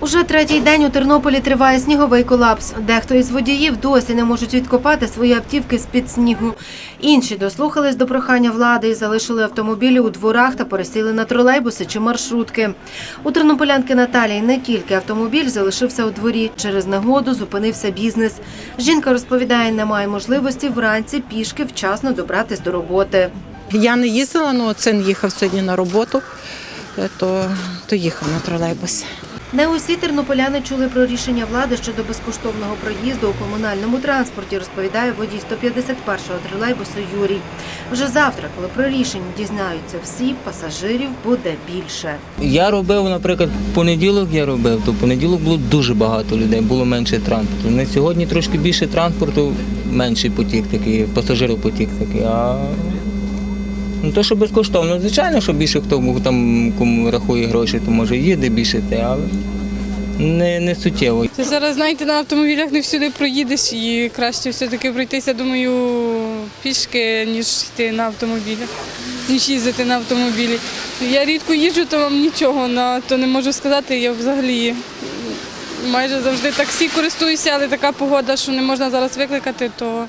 Уже третій день у Тернополі триває сніговий колапс. Дехто із водіїв досі не можуть відкопати свої автівки з-під снігу. Інші дослухались до прохання влади і залишили автомобілі у дворах та пересіли на тролейбуси чи маршрутки. У тернополянки Наталії не тільки автомобіль залишився у дворі. Через негоду зупинився бізнес. Жінка розповідає, немає можливості вранці пішки вчасно добратись до роботи. Я не їздила, але син їхав сьогодні на роботу, то, то їхав на тролейбусі. Не усі тернополяни чули про рішення влади щодо безкоштовного проїзду у комунальному транспорті, розповідає водій 151-го тролейбусу Юрій. Вже завтра, коли про рішення дізнаються всі, пасажирів буде більше. Я робив, наприклад, понеділок я робив, то понеділок було дуже багато людей, було менше транспорту. На сьогодні трошки більше транспорту, менший потік такий, пасажиропотік такий. А ну, то, що безкоштовно, звичайно, що більше хто був там кому рахує гроші, то може їде більше те, але не, не суттєво. Ти зараз, знаєте, на автомобілях не всюди проїдеш і краще все-таки пройтися, думаю, пішки, ніж йти на автомобілях, ніж їздити на автомобілі. Я рідко їжджу, то вам нічого на то не можу сказати. Я взагалі майже завжди таксі користуюся, але така погода, що не можна зараз викликати, то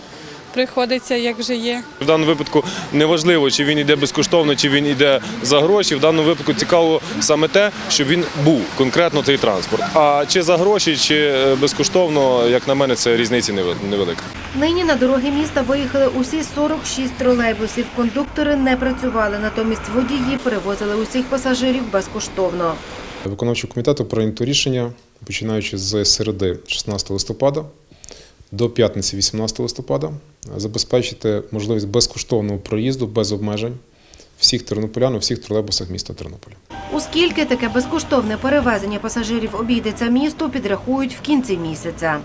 приходиться як вже є. В даному випадку неважливо, чи він йде безкоштовно, чи він йде за гроші. В даному випадку цікаво саме те, щоб він був конкретно цей транспорт. А чи за гроші, чи е, безкоштовно, як на мене, це різниці неве- невелика. Нині на дороги міста виїхали усі 46 тролейбусів. Кондуктори не працювали, натомість водії перевозили усіх пасажирів безкоштовно. Виконавчого комітету прийнято рішення, починаючи з середи 16 листопада до п'ятниці 18 листопада, забезпечити можливість безкоштовного проїзду без обмежень всіх тернополян у всіх тролейбусах міста Тернополя. Оскільки таке безкоштовне перевезення пасажирів обійдеться місту, підрахують в кінці місяця.